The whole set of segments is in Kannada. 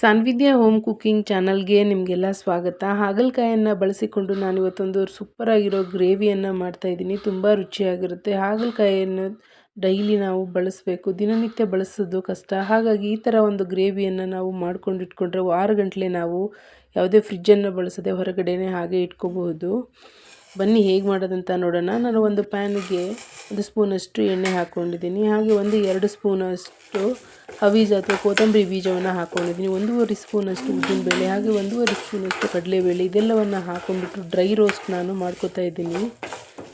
ಸಾನ್ವಿದ್ಯಾ ಹೋಮ್ ಕುಕ್ಕಿಂಗ್ ಚಾನಲ್ಗೆ ನಿಮಗೆಲ್ಲ ಸ್ವಾಗತ. ಹಾಗಲಕಾಯನ್ನು ಬಳಸಿಕೊಂಡು ನಾನು ಇವತ್ತೊಂದು ಸೂಪರಾಗಿರೋ ಗ್ರೇವಿಯನ್ನು ಮಾಡ್ತಾಯಿದ್ದೀನಿ ತುಂಬ ರುಚಿಯಾಗಿರುತ್ತೆ. ಹಾಗಲಕಾಯಿಯನ್ನು ಡೈಲಿ ನಾವು ಬಳಸಬೇಕು. ದಿನನಿತ್ಯ ಬಳಸೋದು ಕಷ್ಟ. ಹಾಗಾಗಿ ಈ ಥರ ಒಂದು ಗ್ರೇವಿಯನ್ನು ನಾವು ಮಾಡ್ಕೊಂಡು ಇಟ್ಕೊಂಡ್ರೆ ವಾರಗಟ್ಟಲೆ ನಾವು ಯಾವುದೇ ಫ್ರಿಜ್ಜನ್ನು ಬಳಸದೆ ಹೊರಗಡೆನೇ ಹಾಗೆ ಇಟ್ಕೋಬಹುದು. ಬನ್ನಿ ಹೇಗೆ ಮಾಡೋದಂತ ನೋಡೋಣ. ನಾನು ಒಂದು ಪ್ಯಾನಿಗೆ ಒಂದು ಸ್ಪೂನಷ್ಟು ಎಣ್ಣೆ ಹಾಕ್ಕೊಂಡಿದ್ದೀನಿ ಹಾಗೆ ಒಂದು ಎರಡು ಸ್ಪೂನಷ್ಟು ಹವೀಜ ಅಥವಾ ಕೊತ್ತಂಬರಿ ಬೀಜವನ್ನು ಹಾಕ್ಕೊಂಡಿದ್ದೀನಿ ಒಂದೂವರೆ ಸ್ಪೂನಷ್ಟು ಉದ್ದಿನಬೇಳೆ ಹಾಗೆ ಒಂದೂವರೆ ಸ್ಪೂನಷ್ಟು ಕಡಲೆಬೇಳೆ, ಇದೆಲ್ಲವನ್ನು ಹಾಕ್ಕೊಂಡ್ಬಿಟ್ಟು ಡ್ರೈ ರೋಸ್ಟ್ ನಾನು ಮಾಡ್ಕೋತಾ ಇದ್ದೀನಿ.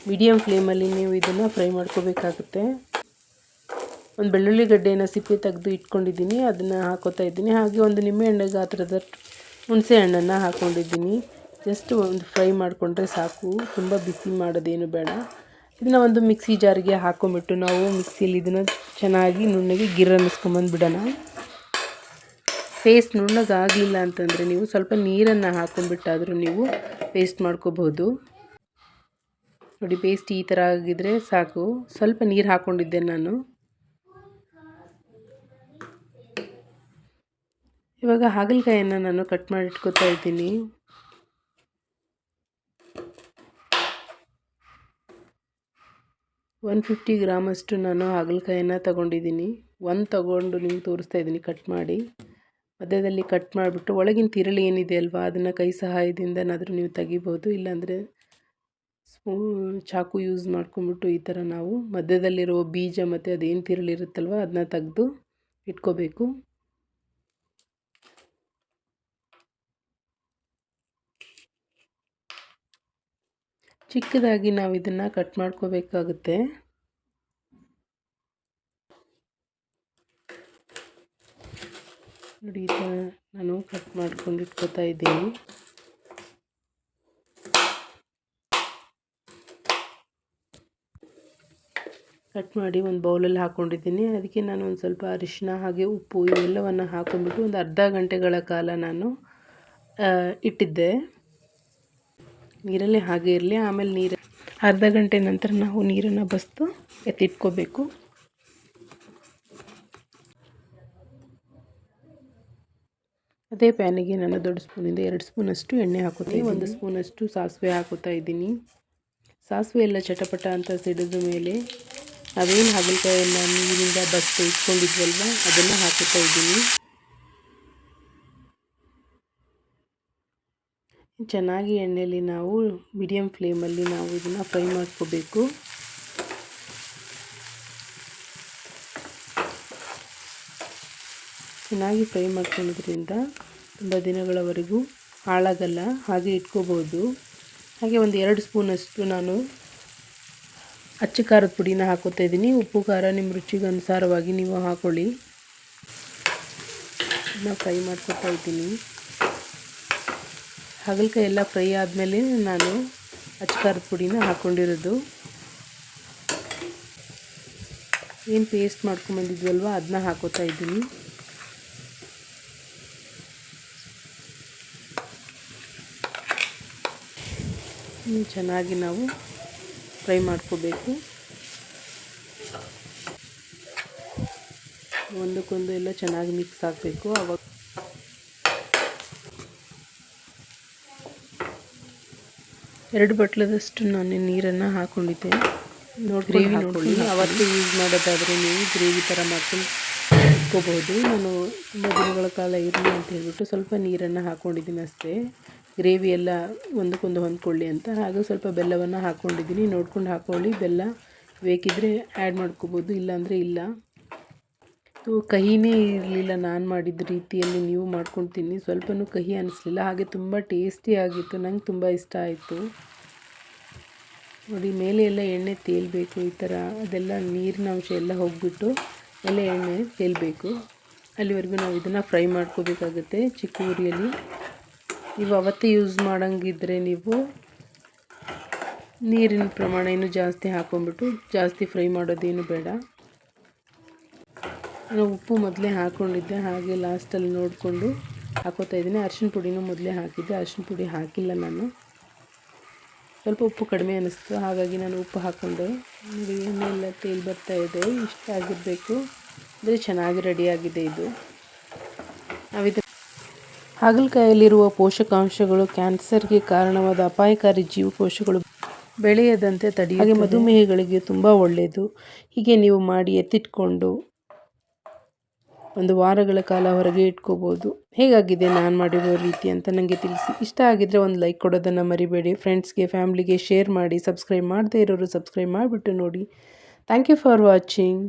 ಮೀಡಿಯಮ್ ಫ್ಲೇಮಲ್ಲಿ ನೀವು ಇದನ್ನು ಫ್ರೈ ಮಾಡ್ಕೋಬೇಕಾಗುತ್ತೆ. ಒಂದು ಬೆಳ್ಳುಳ್ಳಿ ಗಡ್ಡೆಯನ್ನು ಸಿಪ್ಪೆ ತೆಗೆದು ಇಟ್ಕೊಂಡಿದ್ದೀನಿ. ಅದನ್ನು ಹಾಕೋತಾ ಇದ್ದೀನಿ. ಹಾಗೆ ಒಂದು ನಿಂಬೆಹಣ್ಣು ಗಾತ್ರದ ಹುಣಸೆ ಹಣ್ಣನ್ನು ಹಾಕ್ಕೊಂಡಿದ್ದೀನಿ ಜಸ್ಟ್ ಒಂದು ಫ್ರೈ ಮಾಡಿಕೊಂಡ್ರೆ ಸಾಕು. ತುಂಬ ಬಿಸಿ ಮಾಡೋದೇನು ಬೇಡ. ಇದನ್ನು ಒಂದು ಮಿಕ್ಸಿ ಜಾರಿಗೆ ಹಾಕೊಂಬಿಟ್ಟು ನಾವು ಮಿಕ್ಸಿಯಲ್ಲಿ ಇದನ್ನು ಚೆನ್ನಾಗಿ ನುಣ್ಣಗೆ ಗಿರ್ ಬಿಡೋಣ ಪೇಸ್ಟ್ ನುಣ್ಣಗಾಗಲಿಲ್ಲ ಅಂತಂದರೆ ನೀವು ಸ್ವಲ್ಪ ನೀರನ್ನು ಹಾಕೊಂಡ್ಬಿಟ್ಟಾದರೂ ನೀವು ಪೇಸ್ಟ್ ಮಾಡ್ಕೋಬಹುದು. ನೋಡಿ ಪೇಸ್ಟ್ ಈ ಥರ ಆಗಿದ್ರೆ ಸಾಕು. ಸ್ವಲ್ಪ ನೀರು ಹಾಕ್ಕೊಂಡಿದ್ದೆ ನಾನು. ಇವಾಗ ಹಾಗಲಕಾಯನ್ನು ನಾನು ಕಟ್ ಮಾಡಿ ಇಟ್ಕೋತಾ ಇದ್ದೀನಿ. ಒನ್ ಫಿಫ್ಟಿ ಗ್ರಾಮಷ್ಟು ನಾನು ಹಾಗಲಕಾಯನ್ನು ತಗೊಂಡಿದ್ದೀನಿ. ಒಂದು ತಗೊಂಡು ನಿಮ್ಗೆ ತೋರಿಸ್ತಾ ಇದ್ದೀನಿ ಕಟ್ ಮಾಡಿ. ಮಧ್ಯದಲ್ಲಿ ಕಟ್ ಮಾಡಿಬಿಟ್ಟು ಒಳಗಿನ ತಿರುಳಿ ಏನಿದೆ ಅಲ್ವಾ, ಅದನ್ನು ಕೈ ಸಹಾಯದಿಂದನಾದರೂ ನೀವು ತೆಗಿಬೋದು. ಇಲ್ಲಾಂದರೆ ಸ್ಪೂ, ಚಾಕು ಯೂಸ್ ಮಾಡ್ಕೊಂಬಿಟ್ಟು ಈ ಥರ ನಾವು ಮಧ್ಯದಲ್ಲಿರೋ ಬೀಜ ಮತ್ತು ಅದೇನು ತಿರಳಿರುತ್ತಲ್ವ ಅದನ್ನ ತೆಗೆದು ಇಟ್ಕೋಬೇಕು. ಚಿಕ್ಕದಾಗಿ ನಾವು ಇದನ್ನು ಕಟ್ ಮಾಡ್ಕೋಬೇಕಾಗುತ್ತೆ. ನೋಡಿ ನಾನು ಕಟ್ ಮಾಡ್ಕೊಂಡು ಇಟ್ಕೋತಾ ಇದ್ದೀನಿ. ಕಟ್ ಮಾಡಿ ಒಂದು ಬೌಲಲ್ಲಿ ಹಾಕ್ಕೊಂಡಿದ್ದೀನಿ ಅದಕ್ಕೆ ನಾನು ಒಂದು ಸ್ವಲ್ಪ ಅರಿಶಿನ ಹಾಗೆ ಉಪ್ಪು ಇವೆಲ್ಲವನ್ನು ಹಾಕೊಂಡ್ಬಿಟ್ಟು ಒಂದು ಅರ್ಧ ಗಂಟೆಗಳ ಕಾಲ ನಾನು ಇಟ್ಟಿದ್ದೆ. ನೀರಲ್ಲಿ ಹಾಗೆ ಇರಲಿ, ಆಮೇಲೆ ನೀರು ಅರ್ಧ ಗಂಟೆ ನಂತರ ನಾವು ನೀರನ್ನು ಬಸ್ದು ಎತ್ತಿಟ್ಕೋಬೇಕು. ಅದೇ ಪ್ಯಾನಿಗೆ ನಾನು ದೊಡ್ಡ ಸ್ಪೂನಿಂದ ಎರಡು ಸ್ಪೂನಷ್ಟು ಎಣ್ಣೆ ಹಾಕೋತೀನಿ ಒಂದು ಸ್ಪೂನಷ್ಟು ಸಾಸಿವೆ ಹಾಕೋತಾ ಇದ್ದೀನಿ. ಸಾಸಿವೆ ಎಲ್ಲ ಚಟಪಟ ಅಂತ ಸಿಡಿದ ಮೇಲೆ ನಾವೇನು ಹಾಗಲಕಾಯಿಯನ್ನು ನೀರಿಂದ ಬಸ್ತು ಇಟ್ಕೊಂಡಿದ್ವಲ್ವ, ಅದನ್ನು ಹಾಕುತ್ತಾ ಇದ್ದೀನಿ. ಚೆನ್ನಾಗಿ ಎಣ್ಣೆಯಲ್ಲಿ ನಾವು ಮೀಡಿಯಮ್ ಫ್ಲೇಮಲ್ಲಿ ನಾವು ಇದನ್ನು ಫ್ರೈ ಮಾಡ್ಕೋಬೇಕು. ಚೆನ್ನಾಗಿ ಫ್ರೈ ಮಾಡ್ಕೊಳ್ಳೋದ್ರಿಂದ ತುಂಬ ದಿನಗಳವರೆಗೂ ಹಾಳಾಗಲ್ಲ, ಹಾಗೆ ಇಟ್ಕೋಬೋದು. ಹಾಗೆ ಒಂದು ಎರಡು ಸ್ಪೂನಷ್ಟು ನಾನು ಅಚ್ಚು ಖಾರದ ಪುಡಿನ ಹಾಕೋತಾ ಇದ್ದೀನಿ. ಉಪ್ಪು, ಖಾರ ನಿಮ್ಮ ರುಚಿಗೆ ಅನುಸಾರವಾಗಿ ನೀವು ಹಾಕೊಳ್ಳಿ. ಇದನ್ನ ಫ್ರೈ ಮಾಡ್ಕೊತಾ ಇದ್ದೀನಿ. ಹಾಗಲಕಾಯಿ ಎಲ್ಲ ಫ್ರೈ ಆದಮೇಲೆ ನಾನು ಅಚ್ಚಕಾರದ ಪುಡಿನ ಹಾಕ್ಕೊಂಡಿರೋದು ಏನು ಪೇಸ್ಟ್ ಮಾಡ್ಕೊಂಬಂದಿದ್ವಲ್ವ ಅದನ್ನ ಹಾಕೋತಾ ಇದ್ದೀನಿ. ಚೆನ್ನಾಗಿ ನಾವು ಫ್ರೈ ಮಾಡ್ಕೋಬೇಕು. ಒಂದಕ್ಕೊಂದು ಎಲ್ಲ ಚೆನ್ನಾಗಿ ಮಿಕ್ಸ್ ಆಗಬೇಕು. ಅವಾಗ ಎರಡು ಬಟ್ಲದಷ್ಟು ನಾನು ನೀರನ್ನು ಹಾಕ್ಕೊಂಡಿದ್ದೆ ನೋಡಿ ಗ್ರೇವಿ ನೋಡಿ ಅವತ್ತು ಯೂಸ್ ಮಾಡೋದಾದರೆ ನೀವು ಗ್ರೇವಿ ಥರ ಮಾಡ್ಕೊಂಡು ಇಟ್ಕೋಬೋದು ನಾನು ತುಂಬ ದಿನಗಳ ಕಾಲ ಇರಲಿ ಅಂತ ಹೇಳಿಬಿಟ್ಟು ಸ್ವಲ್ಪ ನೀರನ್ನು ಹಾಕ್ಕೊಂಡಿದ್ದೀನಿ ಅಷ್ಟೇ. ಗ್ರೇವಿ ಎಲ್ಲ ಒಂದಕ್ಕೊಂದು ಹೊಂದ್ಕೊಳ್ಳಿ ಅಂತ. ಹಾಗೂ ಸ್ವಲ್ಪ ಬೆಲ್ಲವನ್ನು ಹಾಕ್ಕೊಂಡಿದ್ದೀನಿ ನೋಡ್ಕೊಂಡು ಹಾಕ್ಕೊಳ್ಳಿ ಬೆಲ್ಲ ಬೇಕಿದ್ದರೆ ಆ್ಯಡ್ ಮಾಡ್ಕೋಬೋದು ಇಲ್ಲಾಂದರೆ ಇಲ್ಲ. ಕಹಿನೇ ಇರಲಿಲ್ಲ ನಾನು ಮಾಡಿದ ರೀತಿಯಲ್ಲಿ ನೀವು ಮಾಡ್ಕೊಂಡು ತಿನ್ನಿ ಕಹಿ ಅನ್ನಿಸ್ಲಿಲ್ಲ ಹಾಗೆ ತುಂಬ ಟೇಸ್ಟಿಯಾಗಿತ್ತು ನಂಗೆ ತುಂಬ ಇಷ್ಟ ಆಯಿತು. ನೋಡಿ, ಮೇಲೆ ಎಲ್ಲ ಎಣ್ಣೆ ತೇಲಬೇಕು ಈ ಥರ. ಅದೆಲ್ಲ ನೀರಿನ ಅಂಶ ಎಲ್ಲ ಹೋಗಿಬಿಟ್ಟು ಎಲ್ಲ ಎಣ್ಣೆ ತೇಲಬೇಕು. ಅಲ್ಲಿವರೆಗೂ ನಾವು ಇದನ್ನು ಫ್ರೈ ಮಾಡ್ಕೋಬೇಕಾಗುತ್ತೆ ಚಿಕ್ಕ ಉರಿಯಲ್ಲಿ ನೀವು ಅವತ್ತೇ ಯೂಸ್ ಮಾಡೋಂಗಿದ್ರೆ ನೀವು ನೀರಿನ ಪ್ರಮಾಣ ಇನ್ನೂ ಜಾಸ್ತಿ ಹಾಕ್ಕೊಂಬಿಟ್ಟು ಜಾಸ್ತಿ ಫ್ರೈ ಮಾಡೋದೇನು ಬೇಡ. ನಾನು ಉಪ್ಪು ಮೊದಲೇ ಹಾಕ್ಕೊಂಡಿದ್ದೆ ಹಾಗೆ ಲಾಸ್ಟಲ್ಲಿ ನೋಡಿಕೊಂಡು ಹಾಕೋತಾ ಇದ್ದೀನಿ. ಅರ್ಶಿನ ಪುಡಿನೂ ಮೊದಲೇ ಹಾಕಿದ್ದೆ ಅರ್ಶಿನ ಪುಡಿ ಹಾಕಿಲ್ಲ ನಾನು. ಸ್ವಲ್ಪ ಉಪ್ಪು ಕಡಿಮೆ ಅನ್ನಿಸ್ತು ಹಾಗಾಗಿ ನಾನು ಉಪ್ಪು ಹಾಕ್ಕೊಂಡೆ ನೋಡಿ, ಎಣ್ಣೆ ತೇಲ್ ಬರ್ತಾ ಇದೆ, ಇಷ್ಟ ಆಗಿರಬೇಕು. ಅಂದರೆ ಚೆನ್ನಾಗಿ ರೆಡಿಯಾಗಿದೆ ಇದು. ನಾವಿದ ಹಾಗಲಕಾಯಲ್ಲಿರುವ ಪೋಷಕಾಂಶಗಳು ಕ್ಯಾನ್ಸರ್ಗೆ ಕಾರಣವಾದ ಅಪಾಯಕಾರಿ ಜೀವಕೋಶಗಳು ಬೆಳೆಯದಂತೆ ತಡೆಯ ಹಾಗೆ ಮಧುಮೇಹಗಳಿಗೆ ತುಂಬ ಒಳ್ಳೆಯದು ಹೀಗೆ ನೀವು ಮಾಡಿ ಎತ್ತಿಟ್ಕೊಂಡು ಒಂದು ವಾರಗಳ ಕಾಲ ಹೊರಗೆ ಇಟ್ಕೋಬೋದು. ಹೇಗಾಗಿದೆ ನಾನು ಮಾಡಿರೋ ರೀತಿ ಅಂತ ನನಗೆ ತಿಳಿಸಿ. ಇಷ್ಟ ಆಗಿದ್ದರೆ ಒಂದು ಲೈಕ್ ಕೊಡೋದನ್ನು ಮರಿಬೇಡಿ. ಫ್ರೆಂಡ್ಸ್ಗೆ ಫ್ಯಾಮ್ಲಿಗೆ ಶೇರ್ ಮಾಡಿ ಸಬ್ಸ್ಕ್ರೈಬ್ ಮಾಡದೇ ಇರೋರು ಸಬ್ಸ್ಕ್ರೈಬ್ ಮಾಡಿಬಿಟ್ಟು ನೋಡಿ. Thank you for watching